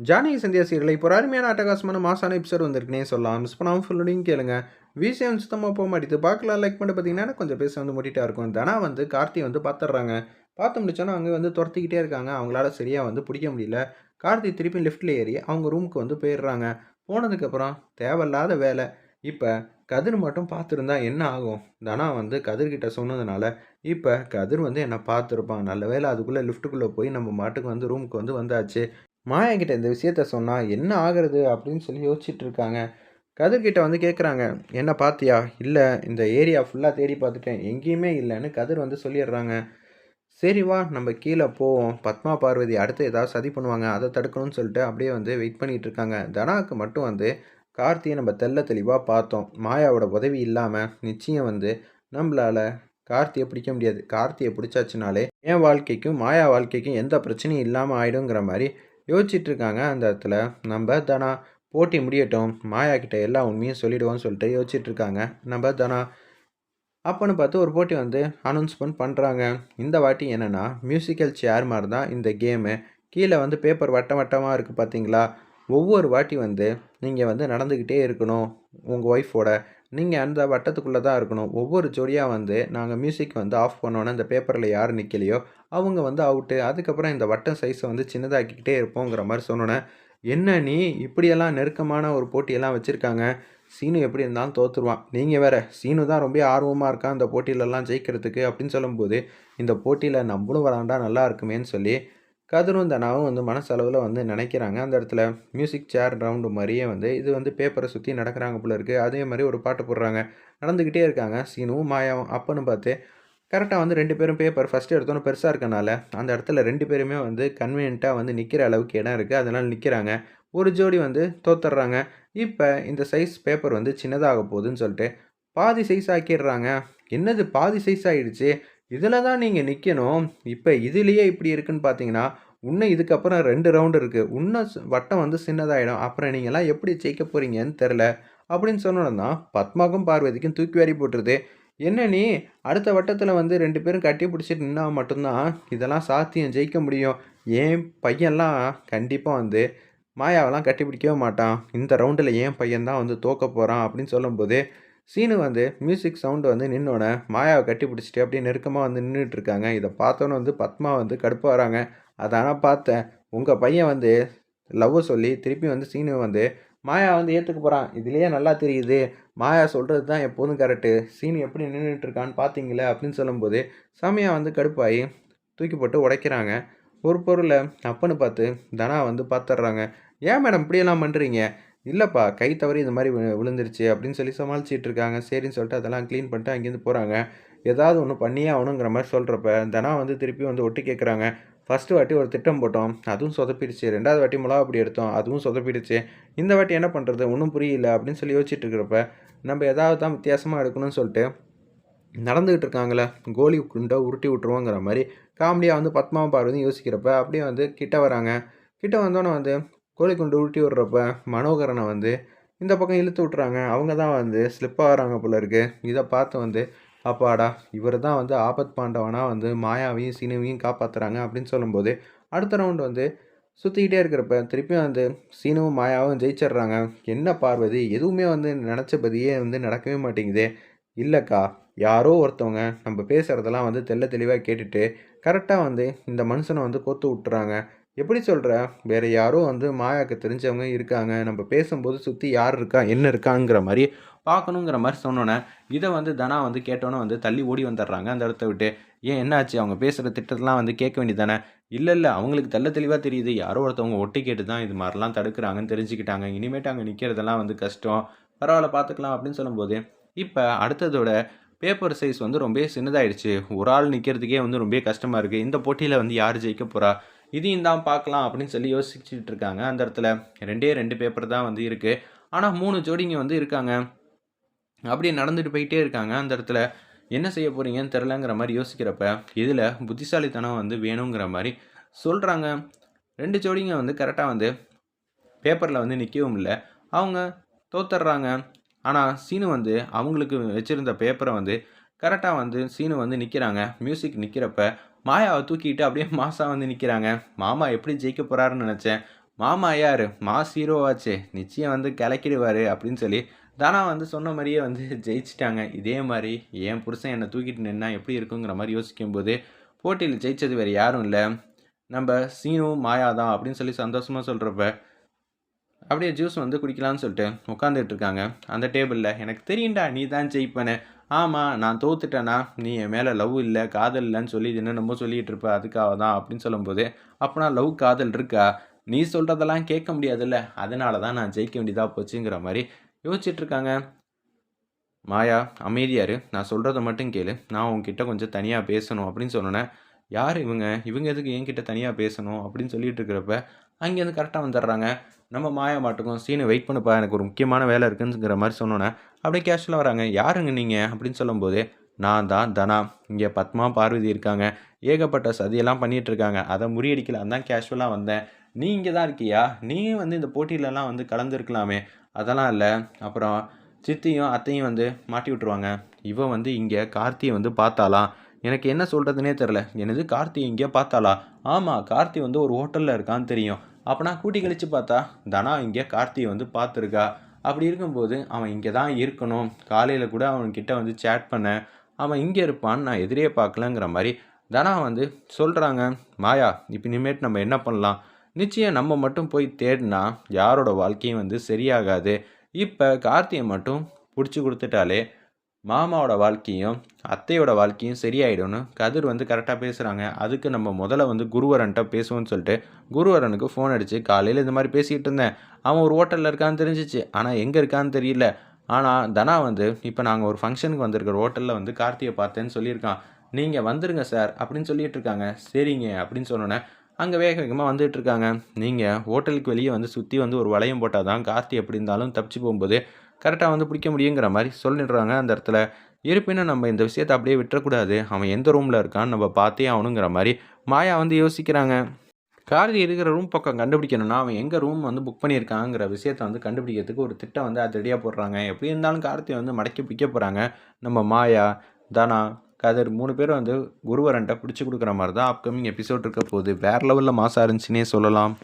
Janaki Sandhya serial இப்போ அருமையான அட்டகாசமான மாசான எபிசோட் வந்திருக்குனே சொல்லலாம். மிஸ் பண்ணாமல் ஃபுல்லோடையும் கேளுங்க. விஷயம் சுத்தமாக போக மாட்டேது பார்க்கலாம். லைக் பண்ணி பார்த்தீங்கன்னா கொஞ்சம் பேச வந்து முட்டிகிட்டா இருக்கும். தனா வந்து கார்த்தி வந்து பார்த்துட்றாங்க பார்த்து முடிச்சோன்னா அவங்க வந்து துரத்திக்கிட்டே இருக்காங்க. அவங்களால சரியாக வந்து பிடிக்க முடியல. கார்த்தி திருப்பி லிஃப்ட்டில் ஏறி அவங்க ரூமுக்கு வந்து போயிடுறாங்க. போனதுக்கப்புறம் தேவையில்லாத வேலை. இப்போ கதிர் மட்டும் பார்த்துருந்தா என்ன ஆகும்? தனா வந்து கதிர்கிட்ட சொன்னதுனால இப்போ கதிர் வந்து என்னை பார்த்துருப்பான். நல்ல வேலை அதுக்குள்ளே லிஃப்ட்டுக்குள்ளே போய் நம்ம மாட்டுக்கு வந்து ரூமுக்கு வந்து வந்தாச்சு. மாயா கிட்ட இந்த விஷயத்த சொன்னால் என்ன ஆகிறது அப்படின்னு சொல்லி யோசிச்சுட்டு இருக்காங்க. கதிர்கிட்ட வந்து கேட்குறாங்க என்ன பார்த்தியா இல்லை இந்த ஏரியா ஃபுல்லாக தேடி பார்த்துட்டேன் எங்கேயுமே இல்லைன்னு கதிர் வந்து சொல்லிடுறாங்க. சரி வா நம்ம கீழே போவோம். பத்மா பார்வதி அடுத்து ஏதாவது சதி பண்ணுவாங்க. அதை தடுக்கணும்னு சொல்லிட்டு அப்படியே வந்து வெயிட் பண்ணிகிட்டு இருக்காங்க. தனாவுக்கு மட்டும் வந்து கார்த்தியை நம்ம தெல்ல தெளிவாக பார்த்தோம். மாயாவோட உதவி இல்லாமல் நிச்சயம் வந்து நம்மளால் கார்த்தியை பிடிக்க முடியாது. கார்த்தியை பிடிச்சாச்சுனாலே என் வாழ்க்கைக்கும் மாயா வாழ்க்கைக்கும் எந்த பிரச்சனையும் இல்லாமல் ஆயிடுங்கிற மாதிரி யோசிச்சுட்டு இருக்காங்க அந்த இடத்துல. நம்ம தனா போட்டி முடியட்டும் மாயா கிட்ட எல்லா உண்மையும் சொல்லிடுவோம்னு சொல்லிட்டு யோசிச்சுட்டு இருக்காங்க நம்ம தனா அப்போன்னு பார்த்து ஒரு போட்டி வந்து அனௌன்ஸ்மெண்ட் பண்ணுறாங்க இந்த வாட்டி என்னென்னா மியூசிக்கல் சேர் மாதிரி தான் இந்த கேமு கீழே வந்து பேப்பர் வட்டம் வட்டமாக இருக்குது பார்த்தீங்களா ஒவ்வொரு வாட்டி வந்து நீங்கள் வந்து நடந்துக்கிட்டே இருக்கணும். உங்கள் ஒய்ஃபோட நீங்கள் அந்த வட்டத்துக்குள்ளே தான் இருக்கணும். ஒவ்வொரு ஜோடியாக வந்து நாங்கள் மியூசிக் வந்து ஆஃப் பண்ணோன்னே இந்த பேப்பரில் யார் நிற்கலையோ அவங்க வந்து அவுட்டு அதுக்கப்புறம் இந்த வட்டம் சைஸை வந்து சின்னதாக்கிக்கிட்டே இருப்போங்கிற மாதிரி சொன்னோன்னே என்ன நீ இப்படியெல்லாம் நெருக்கமான ஒரு போட்டியெல்லாம் வச்சுருக்காங்க. சீனு எப்படி இருந்தாலும் தோற்றுருவான் நீங்கள் வேறு சீனு தான் ரொம்ப ஆர்வமாக இருக்கான் அந்த போட்டியிலலாம் ஜெயிக்கிறதுக்கு? அப்படின்னு சொல்லும்போது இந்த போட்டியில் நம்மளும் விளாண்டா நல்லா இருக்குமேன்னு சொல்லி கதிரும் தனாவும் வந்து மனசளவில் வந்து நினைக்கிறாங்க. அந்த இடத்துல மியூசிக் சேர் ரவுண்டு மாதிரியே வந்து இது வந்து பேப்பரை சுற்றி நடக்கிறாங்க போல இருக்குது அதே மாதிரி ஒரு பாட்டு போடுறாங்க. நடந்துக்கிட்டே இருக்காங்க. சீனுவும் மாயாவும் அப்பன்னு பார்த்து கரெக்டாக வந்து ரெண்டு பேரும் பேப்பர் ஃபஸ்ட்டு எடுத்தோன்னே பெருசாக இருக்கனால அந்த இடத்துல ரெண்டு பேருமே வந்து கன்வீனியண்ட்டாக வந்து நிற்கிற அளவுக்கு இடம் இருக்குது அதனால் நிற்கிறாங்க ஒரு ஜோடி வந்து தோத்துடுறாங்க. இப்போ இந்த சைஸ் பேப்பர் வந்து சின்னதாக போகுதுன்னு சொல்லிட்டு பாதி சைஸ் ஆக்கிடுறாங்க. என்னது பாதி சைஸ் ஆகிடுச்சு இதில் தான் நீங்கள் நிற்கணும் இப்போ இதுலேயே இப்படி இருக்குன்னு பார்த்தீங்கன்னா இன்னும் இதுக்கப்புறம் ரெண்டு ரவுண்டு இருக்குது இன்னும் வட்டம் வந்து சின்னதாகிடும் அப்புறம் நீங்கள்லாம் எப்படி ஜெயிக்க போகிறீங்கன்னு தெரில அப்படின்னு சொன்னோன்னா பத்மாக்கும் பார்வதிக்கும் தூக்கி வாரி போட்டுருது. என்ன நீ அடுத்த வட்டத்தில் வந்து ரெண்டு பேரும் கட்டி பிடிச்சிட்டு நின்னா மட்டும்தான் இதெல்லாம் சாத்தியம் ஜெயிக்க முடியும். ஏன் பையன்லாம் கண்டிப்பாக வந்து மாயாவெல்லாம் கட்டி பிடிக்கவே மாட்டான். இந்த ரவுண்டில் ஏன் பையன் வந்து தோக்க போகிறான் அப்படின்னு சொல்லும்போது சீனு வந்து மியூசிக் சவுண்டு வந்து நின்னோடனே மாயாவை கட்டி பிடிச்சிட்டு அப்படியே நெருக்கமாக வந்து நின்றுட்டு இருக்காங்க இதை பார்த்தோன்னே வந்து பத்மா வந்து கடுப்பாக வராங்க. அதனால் பார்த்தேன். உங்கள் பையன் வந்து லவ்வை சொல்லி திருப்பி வந்து சீனு வந்து மாயா வந்து ஏற்றுக்க போகிறான் இதுலேயே நல்லா தெரியுது. மாயா சொல்கிறது தான் எப்போதும் கரெக்டு சீனு எப்படி நின்றுட்டு இருக்கான்னு பார்த்தீங்களே அப்படின்னு சொல்லும்போது சாமியா வந்து கடுப்பாகி தூக்கி போட்டு உடைக்கிறாங்க. ஒரு பொருளை அப்பன்னு பார்த்து தனா வந்து பார்த்துட்றாங்க. ஏன் மேடம் இப்படியெல்லாம் பண்ணுறீங்க இல்லைப்பா கை தவறி இந்த மாதிரி விழுந்துருச்சு அப்படின்னு சொல்லி சமாளிச்சிட்டு இருக்காங்க சரின்னு சொல்லிட்டு அதெல்லாம் க்ளீன் பண்ணிட்டு அங்கேருந்து போகிறாங்க ஏதாவது ஒன்று பண்ணியே ஆகணுங்கிற மாதிரி சொல்கிறப்ப தனா வந்து திருப்பி வந்து ஒட்டி கேட்குறாங்க ஃபஸ்ட்டு வாட்டி ஒரு திட்டம் போட்டோம். அதுவும் சொதப்பிடுச்சு. ரெண்டாவது வாட்டி மிளகா அப்படி எடுத்தோம். அதுவும் சொதப்பிடுச்சு. இந்த வாட்டி என்ன பண்ணுறது ஒன்றும் புரியல அப்படின்னு சொல்லி யோசிச்சுட்டு இருக்கிறப்ப நம்ம ஏதாவது தான் வித்தியாசமாக எடுக்கணும்னு சொல்லிட்டு நடந்துக்கிட்டு இருக்காங்களே கோலி குண்டை உருட்டி விட்ருவோங்கிற மாதிரி காமெடியாக வந்து பத்மா பார்வதி யோசிக்கிறப்ப அப்படியே வந்து கிட்ட வராங்க. கிட்ட வந்தோன்னே வந்து கோழி குண்டு உருட்டி விட்றப்ப மனோகரனை வந்து இந்த பக்கம் இழுத்து விட்றாங்க அவங்க தான் வந்து ஸ்லிப் ஆகிறாங்க போல இருக்கு. இதை பார்த்து வந்து அப்பாடா இவர் தான் வந்து ஆபத் பாண்டவனாக வந்து மாயாவையும் சீனுவையும் காப்பாற்றுறாங்க அப்படின்னு சொல்லும்போது அடுத்த ரவுண்டு வந்து சுற்றிக்கிட்டே இருக்கிறப்ப திருப்பியும் வந்து சீனுவும் மாயாவும் ஜெயிச்சிடுறாங்க. என்ன பார்வதி? எதுவுமே வந்து நினச்சபதியே வந்து நடக்கவே மாட்டேங்குது. இல்லைக்கா யாரோ ஒருத்தவங்க நம்ம பேசுகிறதெல்லாம் வந்து தெல்ல தெளிவாக கேட்டுட்டு கரெக்டாக வந்து இந்த மனுஷனை வந்து கோத்து விட்டுறாங்க. எப்படி சொல்கிற வேறு யாரோ வந்து மாயாவுக்கு தெரிஞ்சவங்க இருக்காங்க. நம்ம பேசும்போது சுற்றி யார் இருக்கா? என்ன இருக்காங்கிற மாதிரி பார்க்கணுங்கிற மாதிரி சொன்னோன்னே இதை வந்து தனா வந்து கேட்டோன்னே வந்து தள்ளி ஓடி வந்துடுறாங்க அந்த இடத்த விட்டு. ஏன் என்னாச்சு? அவங்க பேசுகிற திட்டத்தெலாம் வந்து கேட்க வேண்டியதானே இல்லை இல்லை அவங்களுக்கு தெல்ல தெளிவாக தெரியுது. யாரோ ஒருத்தவங்க ஒட்டி கேட்டு தான் இது மாதிரிலாம் தடுக்கிறாங்கன்னு தெரிஞ்சுக்கிட்டாங்க. இனிமேட்டு அங்கே நிற்கிறதெல்லாம் வந்து கஷ்டம். பரவாயில்ல பார்த்துக்கலாம் அப்படின்னு சொல்லும்போது இப்போ அடுத்ததோட பேப்பர் சைஸ் வந்து ரொம்ப சின்னதாயிடுச்சு. ஒரு ஆள் நிற்கிறதுக்கே வந்து ரொம்ப கஷ்டமாக இருக்குது இந்த போட்டியில் வந்து யார் ஜெயிக்க போகிறா இதையும் தான் பார்க்கலாம் அப்படின்னு சொல்லி யோசிச்சுட்டு இருக்காங்க. அந்த இடத்துல ரெண்டே ரெண்டு பேப்பர் தான் வந்து இருக்குது ஆனால் மூணு ஜோடிங்க வந்து இருக்காங்க. அப்படியே நடந்துட்டு போயிட்டே இருக்காங்க. அந்த இடத்துல என்ன செய்ய போகிறீங்கன்னு தெரிலங்கிற மாதிரி யோசிக்கிறப்ப இதில் புத்திசாலித்தனம் வந்து வேணுங்கிற மாதிரி சொல்கிறாங்க ரெண்டு ஜோடிங்க வந்து கரெக்டாக வந்து பேப்பரில் வந்து நிற்கவும் இல்லை. அவங்க தோத்துடுறாங்க. ஆனால் சீனு வந்து அவங்களுக்கு வச்சுருந்த பேப்பரை வந்து கரெக்டாக வந்து சீனு வந்து நிற்கிறாங்க மியூசிக் நிற்கிறப்ப மாயாவை தூக்கிட்டு அப்படியே மாசா வந்து நிற்கிறாங்க மாமா எப்படி ஜெயிக்க போகிறாருன்னு நினச்சேன். மாமா யார்? மாஸ் ஹீரோவாச்சு நிச்சயம் வந்து கிளக்கிடுவார் அப்படின்னு சொல்லி தானா வந்து சொன்ன மாதிரியே வந்து ஜெயிச்சிட்டாங்க. இதே மாதிரி என் புருஷன் என்னை தூக்கிட்டு நின்னா எப்படி இருக்குங்கிற மாதிரி யோசிக்கும்போது போட்டியில் ஜெயிச்சது வேறு யாரும் இல்லை. நம்ம சீனு மாயா தான் அப்படின்னு சொல்லி சந்தோஷமாக சொல்கிறப்ப அப்படியே ஜூஸ் வந்து குடிக்கலாம்னு சொல்லிட்டு உட்காந்துட்டு இருக்காங்க. அந்த டேபிளில் எனக்கு தெரியும்டா நீ தான் ஜெயிப்பேன்னு. ஆமாம் நான் தோத்துட்டேன்னா நீ என் மேலே லவ் இல்லை காதல் இல்லைன்னு சொல்லி என்னென்னமோ நம்ம இருப்ப அதுக்காக தான் அப்படின்னு சொல்லும்போது அப்போனா லவ் காதல் இருக்கா? நீ சொல்கிறதெல்லாம் கேட்க முடியாதுல்ல. அதனால தான் நான் ஜெயிக்க வேண்டியதாக போச்சுங்கிற மாதிரி யோசிச்சிட்ருக்காங்க மாயா அமைதியாரு நான் சொல்கிறத மட்டும் கேளு. நான் உங்ககிட்ட கொஞ்சம் தனியாக பேசணும் அப்படின்னு சொன்னேன் யார் இவங்க? இவங்க எதுக்கு என்கிட்ட தனியாக பேசணும்? அப்படின்னு சொல்லிட்டு இருக்கிறப்ப அங்கேருந்து கரெக்டாக வந்துடுறாங்க. நம்ம மாயா மாட்டுக்கும் சீனு வெயிட் பண்ணுப்பா. எனக்கு ஒரு முக்கியமான வேலை இருக்குங்கிற மாதிரி சொன்னோன்னே அப்படியே கேஷுவலாக வராங்க. யாருங்க நீங்கள் அப்படின்னு சொல்லும்போது நான் தான் தனா. இங்கே பத்மா பார்வதி இருக்காங்க. ஏகப்பட்ட சதியெல்லாம் பண்ணிகிட்ருக்காங்க அதை முறியடிக்கலாம் தான் கேஷுவலாக வந்தேன். நீ இங்கே தான் இருக்கியா? நீயும் வந்து இந்த போட்டியிலலாம் வந்து கலந்துருக்கலாமே. அதெல்லாம் இல்லை. அப்புறம் சித்தியும் அத்தையும் வந்து மாட்டி விட்ருவாங்க இவன் வந்து இங்கே கார்த்தியை வந்து பார்த்தாலாம் எனக்கு என்ன சொல்கிறதுனே தெரில எனது கார்த்தி இங்கே பார்த்தாளா? ஆமாம் கார்த்தி வந்து ஒரு ஹோட்டலில் இருக்கான்னு தெரியும். அப்போ நான் கூட்டி கழித்து பார்த்தா தனா இங்கே கார்த்தியை வந்து பார்த்துருக்கா. அப்படி இருக்கும்போது அவன் இங்கே தான் இருக்கணும். காலையில் கூட அவன்கிட்ட வந்து சேட் பண்ணேன். அவன் இங்கே இருப்பான்னு நான் எதிரே பார்க்கலங்கிற மாதிரி தனா வந்து சொல்கிறாங்க மாயா இப்போ இனிமேட்டு நம்ம என்ன பண்ணலாம்? நிச்சயம் நம்ம மட்டும் போய் தேடினா யாரோட வாழ்க்கையும் வந்து சரியாகாது. இப்போ கார்த்தியை மட்டும் பிடிச்சி கொடுத்துட்டாலே மாமாவோட வாழ்க்கையும் அத்தையோட வாழ்க்கையும் சரியாயிடும்னு கதிர் வந்து கரெக்டாக பேசுகிறாங்க அதுக்கு நம்ம முதல்ல வந்து குருவரன்ட்ட பேசுவோம்னு சொல்லிட்டு குருவரனுக்கு ஃபோன் அடித்து காலையில் இந்த மாதிரி பேசிக்கிட்டு இருந்தேன். அவன் ஒரு ஹோட்டலில் இருக்கான்னு தெரிஞ்சிச்சு. ஆனால் எங்கே இருக்கான்னு தெரியல. ஆனால் தனா வந்து இப்போ நாங்கள் ஒரு ஃபங்க்ஷனுக்கு வந்திருக்கிற ஹோட்டலில் வந்து கார்த்தியை பார்த்தேன்னு சொல்லியிருக்கான். நீங்கள் வந்துருங்க சார் அப்படின்னு சொல்லிட்டு இருக்காங்க. சரிங்க அப்படின்னு சொன்னோன்னே அங்கே வேக வேகமாக வந்துட்டு இருக்காங்க. நீங்கள் ஹோட்டலுக்கு வெளியே வந்து சுற்றி வந்து ஒரு வளையம் போட்டால் தான் கார்த்தி எப்படி இருந்தாலும் தப்பிச்சு போகும்போது கரெக்டாக வந்து பிடிக்க முடியுங்கிற மாதிரி சொல்லிடுறாங்க. அந்த இடத்துல இருப்பினும் நம்ம இந்த விஷயத்தை அப்படியே விட்டுறக்கூடாது. அவன் எந்த ரூமில் இருக்கான்னு நம்ம பார்த்தே ஆகணுங்கிற மாதிரி மாயா வந்து யோசிக்கிறாங்க. கார்த்தி இருக்கிற ரூம் பக்கம் கண்டுபிடிக்கணும்னா அவன் எங்கே ரூம் வந்து புக் பண்ணியிருக்காங்கிற விஷயத்த வந்து கண்டுபிடிக்கிறதுக்கு ஒரு திட்டம் வந்து அது ரெடியாக போடுறாங்க. எப்படி இருந்தாலும் கார்த்தியை வந்து மடக்கி பிடிக்க போகிறாங்க நம்ம மாயா தனா கதிர் மூணு பேரும் வந்து குருவரன்ட்ட பிடிச்சி கொடுக்குற மாதிரி தான் அப்கமிங் எபிசோட் இருக்க போகுது. வேறு லெவலில் மாசாக இருந்துச்சுன்னே சொல்லலாம்.